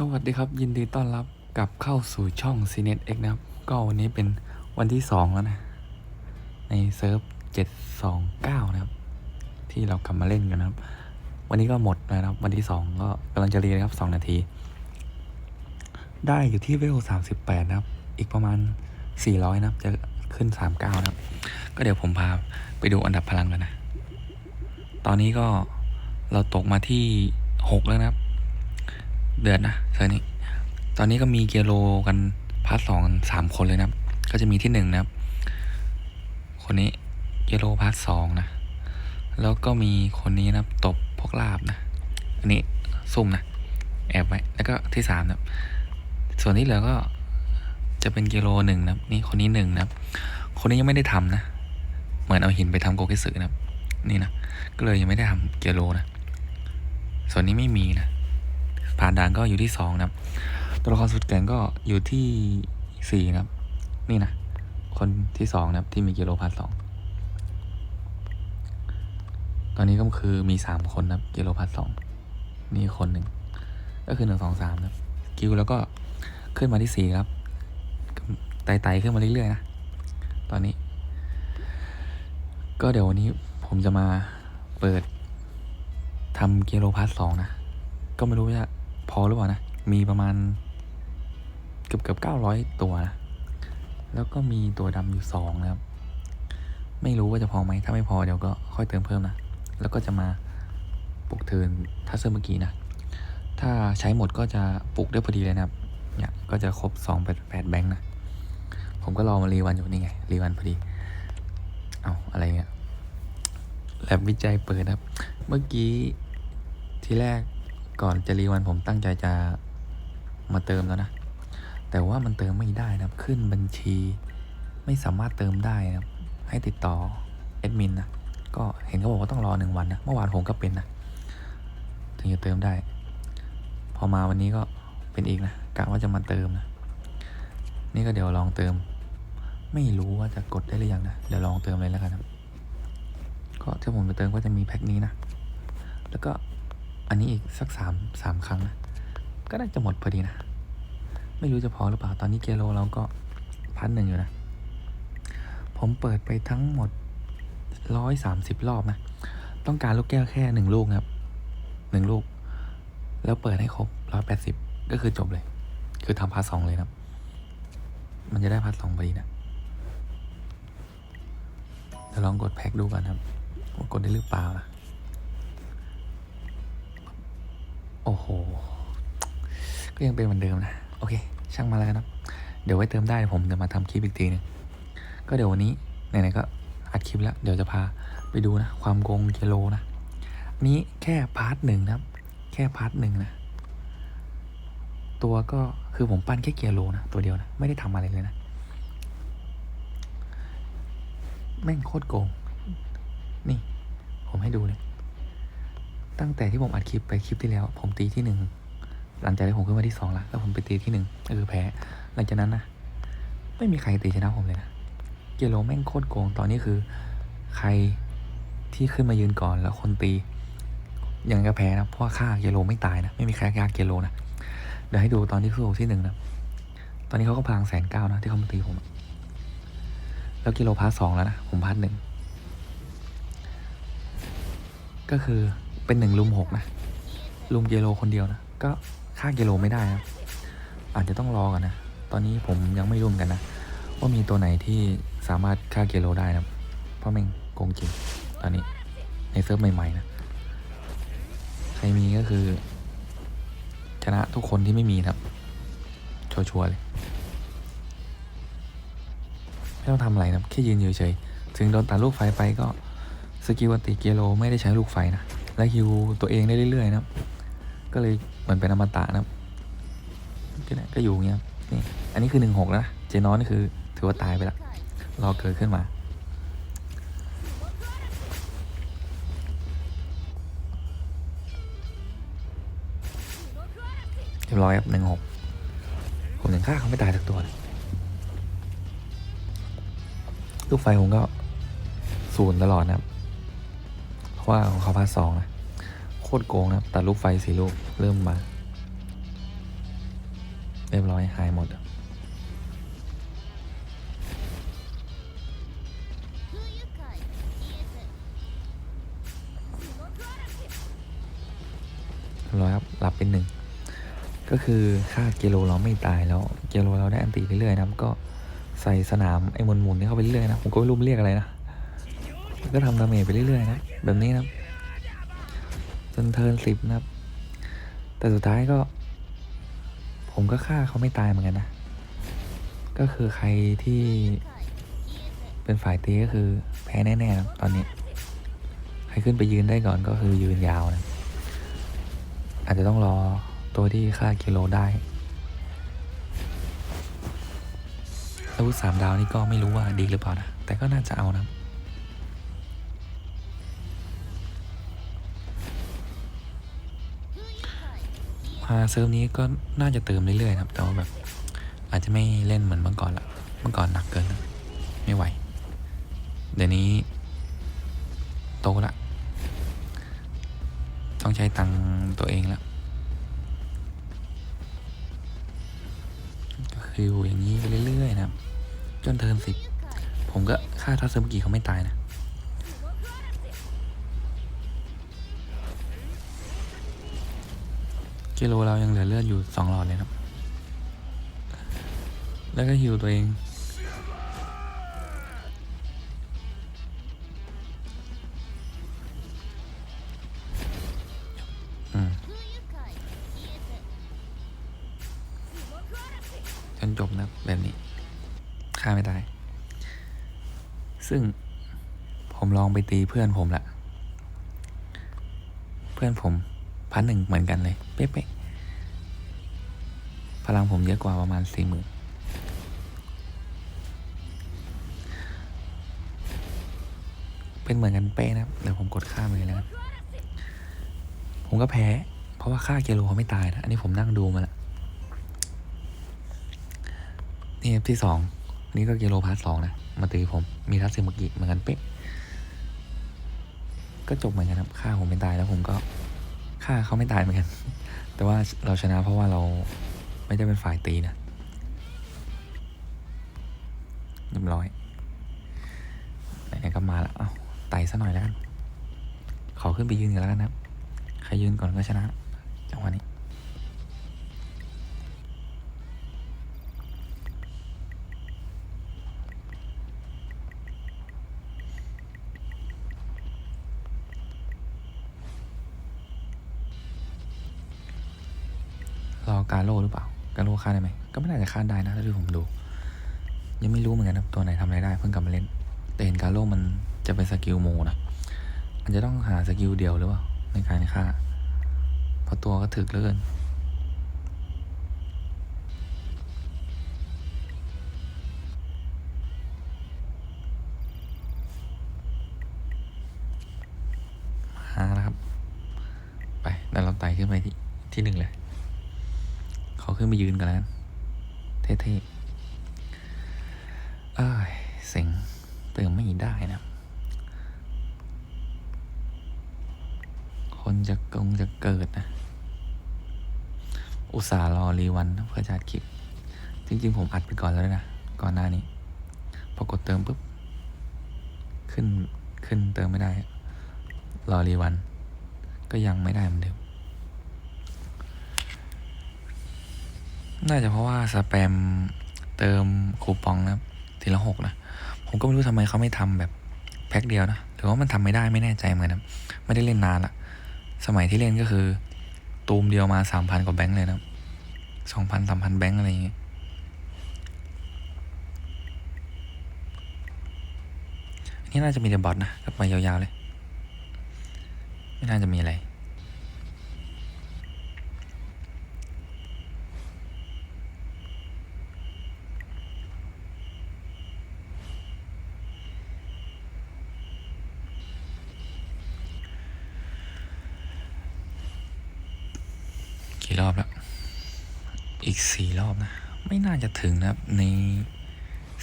สวัสดีครับยินดีต้อนรับกลับเข้าสู่ช่อง c n e t X นะครับ ก็วันนี้เป็นวันที่สองแล้วนะ ในเซิร์ฟ 729 นะครับ ที่เรากลับมาเล่นกันนะครับ วันนี้ก็หมดนะครับ วันที่สองก็กำลังจะเรีนนะครับสองนาที ได้อยู่ที่เวล 38 นะครับ อีกประมาณ 400 นะครับ จะขึ้น 39 นะครับ ก็เดี๋ยวผมพาไปดูอันดับพลังกันนะ ตอนนี้ก็เราตกมาที่ 6 แล้วนะครับ เดือดนะเซอร์นี้ ตอนนี้ก็มีเกียโลกันพาร์ทสองสามคนเลยนะก็จะมีที่หนึ่งนะครับ คนนี้เกียโลพาร์ทสองนะ แล้วก็มีคนนี้นะตบพวกลาบนะ อันนี้ซุ่มนะ แอบไว้ แล้วก็ที่สามนะส่วนที่เหลือก็จะเป็นเกียโลหนึ่งนะนี่คนนี้หนึ่งนะคนนี้ยังไม่ได้ทำนะ เหมือนเอาหินไปทำโกเกสึนะนี่นะ ก็เลยยังไม่ได้ทำเกียโลนะ ส่วนนี้ไม่มีนะ ผ่านด่านก็อยู่ที่สองนะครับ ตัวละครสุดแก่งก็อยู่ที่สี่นะครับ นี่นะ คนที่สองนะครับที่มีกิโลพาร์ทสองตอนนี้ก็คือมีสามคนนะครับกิโลพาร์ทสองนี่คนหนึ่งก็คือหนึ่งสองสามนะครับกิลแล้วก็ขึ้นมาที่สี่ครับไต่ๆขึ้นมาเรื่อยๆนะตอนนี้ ก็เดี๋ยววันนี้ผมจะมาเปิดทำกิโลพาร์ทสองนะ ก็ไม่รู้ว่า พอหรือเปล่านะ มีประมาณเกือบเกือบเก้าร้อยตัวนะ แล้วก็มีตัวดำอยู่สองนะครับ ไม่รู้ว่าจะพอไหม ถ้าไม่พอเดี๋ยวก็ค่อยเติมเพิ่มนะ แล้วก็จะมาปลุกเทินถ้าเซอร์เมื่อกี้นะ ถ้าใช้หมดก็จะปลุกได้พอดีเลยนะครับ เนี่ยก็จะครบสองแปดแปดแบงค์นะ ผมก็รอมารีวันอยู่นี่ไง รีวันพอดี เอาอะไรเงี้ยแลบวิจัยเปิดนะครับ เมื่อกี้ทีแรก ก่อนจะรีวันผมตั้งใจจะมาเติมแล้วนะ แต่ว่ามันเติมไม่ได้นะครับ ขึ้นบัญชีไม่สามารถเติมได้นะครับ ให้ติดต่อแอดมินนะก็เห็นเขาบอกว่าต้องรอหนึ่งวันนะเมื่อวานผมก็เป็นนะถึงจะเติมได้ พอมาวันนี้ก็เป็นอีกนะกะว่าจะมาเติมนะ นี่ก็เดี๋ยวลองเติม ไม่รู้ว่าจะกดได้หรือยังนะเดี๋ยวลองเติมเลยแล้วกันครับก็ถ้าผมไปเติมก็จะมีแพ็คนี้นะแล้วก็ อันนี้อีกสักสามสามครั้งนะ ก็น่าจะหมดพอดีนะ ไม่รู้จะพอหรือเปล่า ตอนนี้เกโลเราก็พันหนึ่งอยู่นะ ผมเปิดไปทั้งหมดร้อยสามสิบรอบนะ ต้องการลูกแก้วแค่หนึ่งลูกนะครับหนึ่งลูก แล้วเปิดให้ครบร้อยแปดสิบก็คือจบเลย คือทำพาร์ทสองเลยนะครับ มันจะได้พาร์ทสองพอดีนะเดี๋ยวลองกดแพ็คดูก่อนครับว่ากดได้หรือเปล่านะ โอ้โห ก็ยังเป็นเหมือนเดิมนะ โอเค ช่างมาแล้วกันะเดี๋ยวไว้เติมได้ผมจะมาทำคลิปอีกทีหนึง ก็เดี๋ยววันนี้ไหนๆก็อัดคลิปแล้ว เดี๋ยวจะพาไปดูนะ ความโกงกิโลนะ อันนี้แค่พาร์ทหนึ่งนะครับ แค่พาร์ทหนึ่งนะ ตัวก็คือผมปั้นแค่เกียร์โลนะ ตัวเดียวนะ ไม่ได้ทำอะไรเลยนะ แม่งโคตรโกง นี่ ผมให้ดูเลย ตั้งแต่ที่ผมอัดคลิปไปคลิปที่แล้ว ผมตีที่หนึ่งหลังจากที่ผมขึ้นมาที่สองละแล้วผมไปตีที่หนึ่งก็คือแพ้หลังจากนั้นนะไม่มีใครตีชนะผมเลยนะเกโลแม่งโคตรโกงตอนนี้คือ ใครที่ขึ้นมายืนก่อนแล้วคนตียังก็แพ้นะเพราะว่าฆ่าเกโลไม่ตายนะไม่มีใครฆ่าเกโลนะเดี๋ยวให้ดูตอนที่สู้ที่หนึ่งนะตอนนี้เขาก็พลังแสนเก้านะที่เขามาตีผมแล้วกิโลพาร์ทสองแล้วนะผมพาร์ทหนึ่งก็คือ เป็นหนึ่งลุมหกนะลุมเกโลคนเดียวนะก็ฆ่าเกโลไม่ได้นะอาจจะต้องรอกันนะ ตอนนี้ผมยังไม่รู้เหมือนกันนะ ว่ามีตัวไหนที่สามารถฆ่าเกโลได้นะเพราะแม่งโกงจริงตอนนี้ในเซิร์ฟใหม่ๆนะใครมีก็คือ ชนะทุกคนที่ไม่มีนะครับชัวร์ๆเลยไม่ต้องทำอะไรนะแค่ยืนเฉยๆถึงโดนตัดลูกไฟไปก็สกิลอันติเกโลไม่ได้ใช้ลูกไฟนะ และฮิวตัวเองได้เรื่อยๆนะครับ ก็เลยเหมือนเป็นอมตะนะครับก็เนี่ยก็อยู่อย่างเงี้ยนี่อันนี้คือหนึ่งหกแล้วนะเจนอนนี่คือถือว่าตายไปล้วรอเกิดขึ้นมา เรียบร้อยครับหนึ่งหกผมถึงฆ่าเขาไม่ตายสักตัวเลยลูกไฟผมก็ศูนย์ตลอดนะครับ ว่าของเขาพาร์ทสองนะโคตรโกงนะตัดลูกไฟสี่ลูกเริ่มมา เรียบร้อยหายหมดร้อยครับหลับเป็นหนึ่งก็คือค่าเกโลเราไม่ตายแล้วเกโลเราได้อันตีเรื่อยๆนะก็ใส่สนามไอ้มนมุนๆนี่เข้าไปเรื่อยๆนะผมก็ไม่รู้เรียกอะไรนะ ก็ทำดาเมจไปเรื่อยๆนะแบบนี้นะจนเทินสิบนะครับ แต่สุดท้ายก็ ผมก็ฆ่าเขาไม่ตายเหมือนกันนะ ก็คือใครที่เป็นฝ่ายตีก็คือแพ้แน่ๆนะตอนนี้ ใครขึ้นไปยืนได้ก่อนก็คือยืนยาวนะอาจจะต้องรอตัวที่ค่ากิโลได้อาวุธสามดาวนี่ก็ไม่รู้ว่าดีหรือเปล่านะ แต่ก็น่าจะเอานะาเซิร์ฟนี้ก็น่าจะเติมเรื่อยๆครับ แต่ว่าแบบอาจจะไม่เล่นเหมือนเมื่อก่อนละ เมื่อก่อนหนักเกิน ไม่ไหว เดี๋ยวนี้โตละ ต้องใช้ตังตัวเองแล้วก็คืออย่างนี้ไปเรื่อยๆนะครับ จนเทิร์นสิบ ผมก็ฆ่าทัศเมื่อกี้เขาไม่ตายนะ กิโลเรายังเหลือเลือดอยู่สองหลอดเลยครับ แล้วก็ฮิวตัวเอง จนจบนะแบบนี้ฆ่าไม่ได้ซึ่งผมลองไปตีเพื่อนผมละ เพื่อนผม พันหนึ่งเหมือนกันเลย เป๊ะๆพลังผมเยอะกว่าประมาณสี่หมื่นเป็นเหมือนกันเป๊ะนะครับเดี๋ยวผมกดข้ามเลยแล้วผมก็แพ้ เพราะว่าค่ากิโลเขาไม่ตายนะ อันนี้ผมนั่งดูมาล้วนี่ครับที่สองนี่ก็กิโลพาร์ทสองนะ มาตีผม มีทัศซิมกิเหมือนกันเป๊ะ ก็จบเหมือนกันครับฆ่าผมไม่ตายแล้วผมก็ ฆ่าเขาไม่ตายเหมือนกัน แต่ว่าเราชนะเพราะว่าเราไม่ได้เป็นฝ่ายตีนะเรียบร้อยไหนๆก็มาแล้ว เอาไต่ซะหน่อยแล้วกัน ขอขึ้นไปยืนกันแล้วกันนะครับใครยืนก่อนก็ชนะจังหวะนี้ รอกาโร่หรือเปล่า กาโร่ฆ่าได้ไหม ก็ไม่น่าจะฆ่าได้นะถ้าที่ผมดู ยังไม่รู้เหมือนกันนะตัวไหนทำอะไรได้ เพิ่งกลับมาเล่น แต่เห็นกาโร่มันจะเป็นสกิลโมนะมันจะต้องหาสกิลเดียวหรือเปล่าในการฆ่าเพราะตัวก็ถึกเหลือเกินมาแล้วครับ ไปเดี๋ยวเราไต่ขึ้นไปที่ที่หนึ่งเลย อขึ้นไปยืนกันแล้วเท่ๆเอ้ยเซ็งเติมไม่ได้นะ คนจะกงจะเกิดนะ อุตส่าห์รอรีวันเพื่อจัดคลิป จริง ๆ ผมอัดไปก่อนแล้วนะ ก่อนหน้านี้ พอกดเติมปุ๊บ ขึ้นขึ้นเติมไม่ได้ รอรีวัน ก็ยังไม่ได้เหมือนเดิม น่าจะเพราะว่าสแปมเติมคูปองนะครับทีละหกนะ ผมก็ไม่รู้ทำไมเขาไม่ทำแบบแพ็คเดียวนะ หรือว่ามันทำไม่ได้ไม่แน่ใจเหมือนกนะไม่ได้เล่นนานละสมัยที่เล่นก็คือ ตูมเดียวมาสามพันกว่าแบงค์เลยนะสองพันสามพันแบงค์อะไรอย่างเงี้ยอันนี้น่าจะมีแต่บอทนะก็ไปยาวๆเลย ไม่น่าจะมีอะไร กี่ร อบแล้ว อีกสี่รอบนะ ไม่น่าจะถึงนะครับใน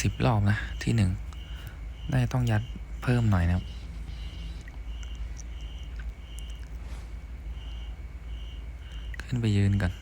สิบรอบนะ ที่หนึ่งได้ต้องยัดเพิ่มหน่อยนะครับขึ้นไปยืนกัน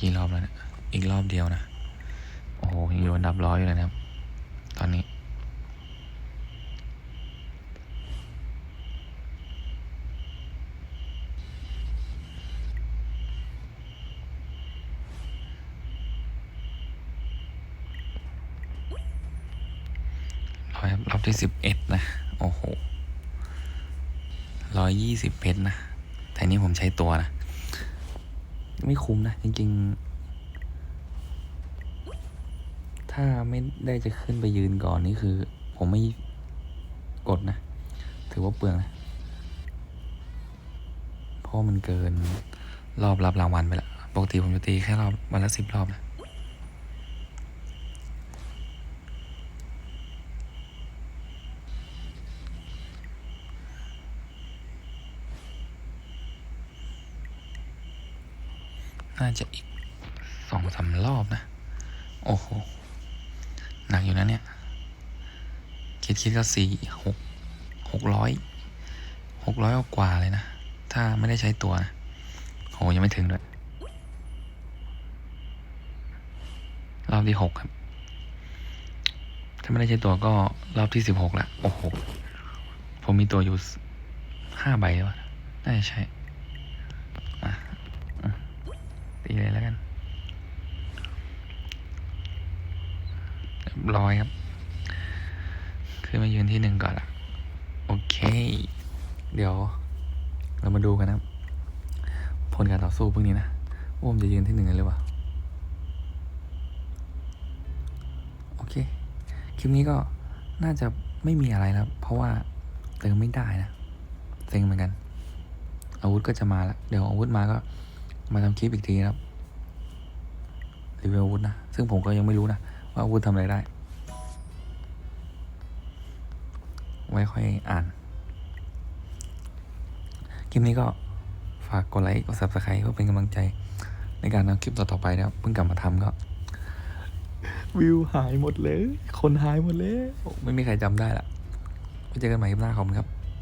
กี่รอบแล้วเนี่ยอีกรอบเดียวนะ โอ้โหยังอยู่อันดับร้อยอยู่เลยนะครับ ตอนนี้ร้อยครับรอบที่สิบเอ็ดนะ โอ้โหร้อยยี่สิบเพชรนะ แต่นี่ผมใช้ตัวนะ ไม่คุ้มนะ จริง ๆ ถ้าไม่ได้จะขึ้นไปยืนก่อนนี่คือ ผมไม่กดนะ ถือว่าเปลืองนะ เพราะมันเกินรอบรับรางวัลไปละ ปกติผมจะตีแค่รอบวันละสิบรอบนะ น่าจะอีกสองสามรอบนะ โอ้โห หนักอยู่นะเนี่ย คิดคิดก็สี่หกหกร้อยหกร้อยกว่าเลยนะ ถ้าไม่ได้ใช้ตัวนะโหยังไม่ถึงด้วยรอบที่หกครับ ถ้าไม่ได้ใช้ตัวก็รอบที่สิบหกละ โอ้โห ผมมีตัวอยู่ห้าใบแล้วน่าจะใช่อะอืม ตีเลยแล้วกันร้อยครับ ขึ้นมายืนที่หนึ่งก่อนละโอเค เดี๋ยว เรามาดูกันนะผลการต่อสู้พวกนี้นะว่าผมจะยืนที่หนึ่งหรือเปล่าโอเค คลิปนี้ก็น่าจะไม่มีอะไรแล้ว เพราะว่าเติมไม่ได้นะเซ็งเหมือนกัน อาวุธก็จะมาแล้ว เดี๋ยวอาวุธมาก็ มาทำคลิปอีกทีนะครับรีวิวอาวุธนะ ซึ่งผมก็ยังไม่รู้นะ ว่าอาวุธทำอะไรได้ ไว้ค่อยอ่าน คลิปนี้ก็ฝากกดไลค์ กด subscribe เพื่อเป็นกำลังใจ ในการทำคลิปต่อๆไปนะครับ เพิ่งกลับมาทำก็ วิวหายหมดเลย คนหายหมดเลย ไม่มีใครจำได้ละไว้เจอกันใหม่คลิปหน้าขอบคุณครับ